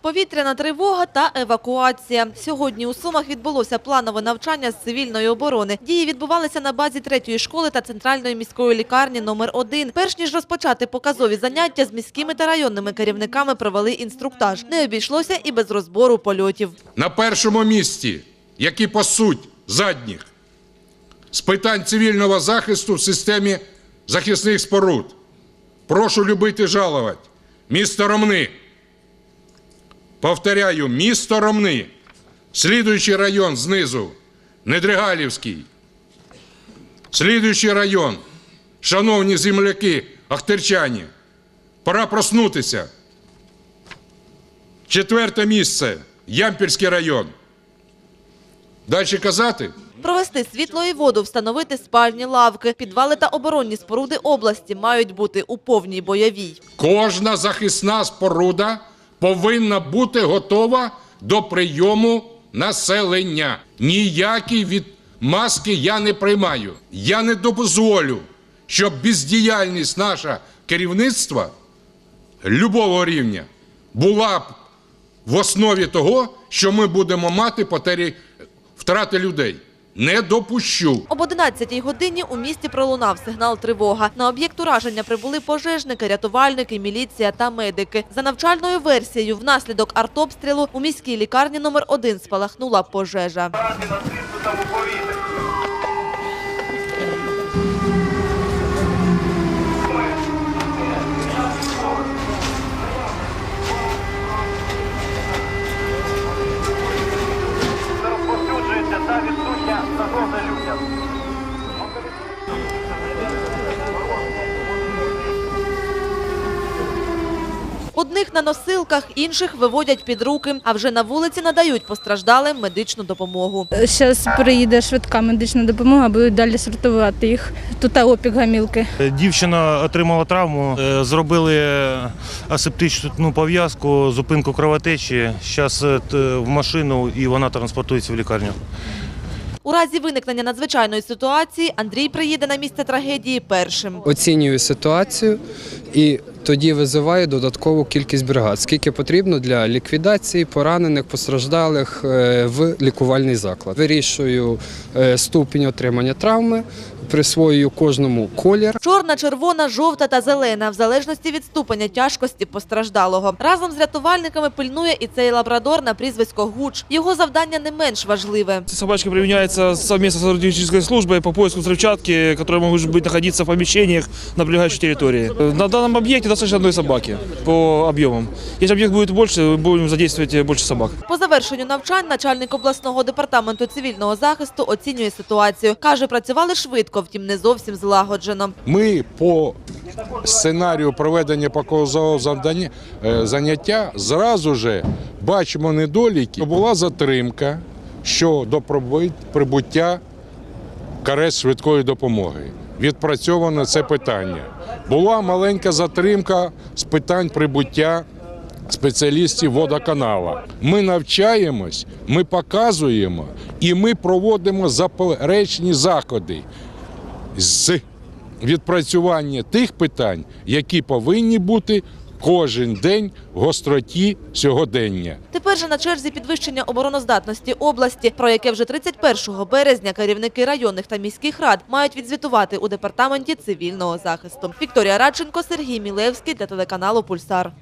Повітряна тривога та евакуація. Сьогодні у Сумах відбулося планове навчання з цивільної оборони. Дії відбувалися на базі третьої школи та центральної міської лікарні номер 1 Перш ніж розпочати показові заняття з міськими та районними керівниками провели інструктаж. Не обійшлося і без розбору польотів. на першому місці, які пасуть задніх, з питань цивільного захисту в системі захисних споруд. Прошу любити жалувати. Місто Ромни. Повторяю, місто Ромни. Слідуючий район знизу Недригалівський. Слідуючий район. Шановні земляки, ахтерчані, пора проснутися. Четверте місце Ямпільський район. Далі казати? Провести світло і воду, встановити спальні лавки, підвали та оборонні споруди області мають бути у повній бойовій. Кожна захисна споруда повинна бути готова до прийому населення. Ніякі відмазки я не приймаю. Я не дозволю, щоб бездіяльність наша керівництва любого рівня була б в основі того, що ми будемо мати потері втрати людей. Не допущу. Об 11-й годині у місті пролунав сигнал тривога. На об'єкт ураження прибули пожежники, рятувальники, міліція та медики. За навчальною версією, внаслідок артобстрілу у міській лікарні номер 1 спалахнула пожежа. розповсюджується Одних на носилках, інших виводять під руки, а вже на вулиці надають постраждалим медичну допомогу. Зараз приїде швидка медична допомога, будуть далі сортувати їх. Тут опік гамілки. Дівчина отримала травму, е, зробили асептичну пов'язку, зупинку кровотечі. Зараз в машину і вона транспортується в лікарню. У разі виникнення надзвичайної ситуації Андрій приїде на місце трагедії першим. оцінюю ситуацію і тоді визиваю додаткову кількість бригад, скільки потрібно для ліквідації поранених, постраждалих е, в лікувальний заклад. Вирішую е, ступінь отримання травми, присвоюю кожному колір. Чорна, червона, жовта та зелена, в залежності від ступеня тяжкості постраждалого. Разом з рятувальниками пильнує і цей лабрадор на прізвисько Гуч. Його завдання не менш важливе. Собачка применяется совместно с сотруднической службой по поиску взрывчатки, которые могут быть находиться в помещениях на прилегающей территории. На данном объекте достаточно одной собаки по объемам. Если объект будет больше, будем задействовать больше собак. По завершенню навчань начальник обласного департаменту цивільного захисту оцінює ситуацію. Каже, працювали швидко, втім не зовсім злагоджено. Ми по сценарію проведення показового завдання е, заняття зразу же бачимо недоліки. Була затримка щодо прибуття карет швидкої допомоги. Відпрацьовано це питання. Була маленька затримка з питань прибуття спеціалістів водоканала. Ми навчаємось, ми показуємо і ми проводимо заперечні заходи з відпрацювання тих питань, які повинні бути кожен день в гостроті сьогодення. Тепер же на черзі підвищення обороноздатності області, про яке вже 31 березня керівники районних та міських рад мають відзвітувати у департаменті цивільного захисту. Вікторія Радченко, Сергій Мілевський для телеканалу Пульсар.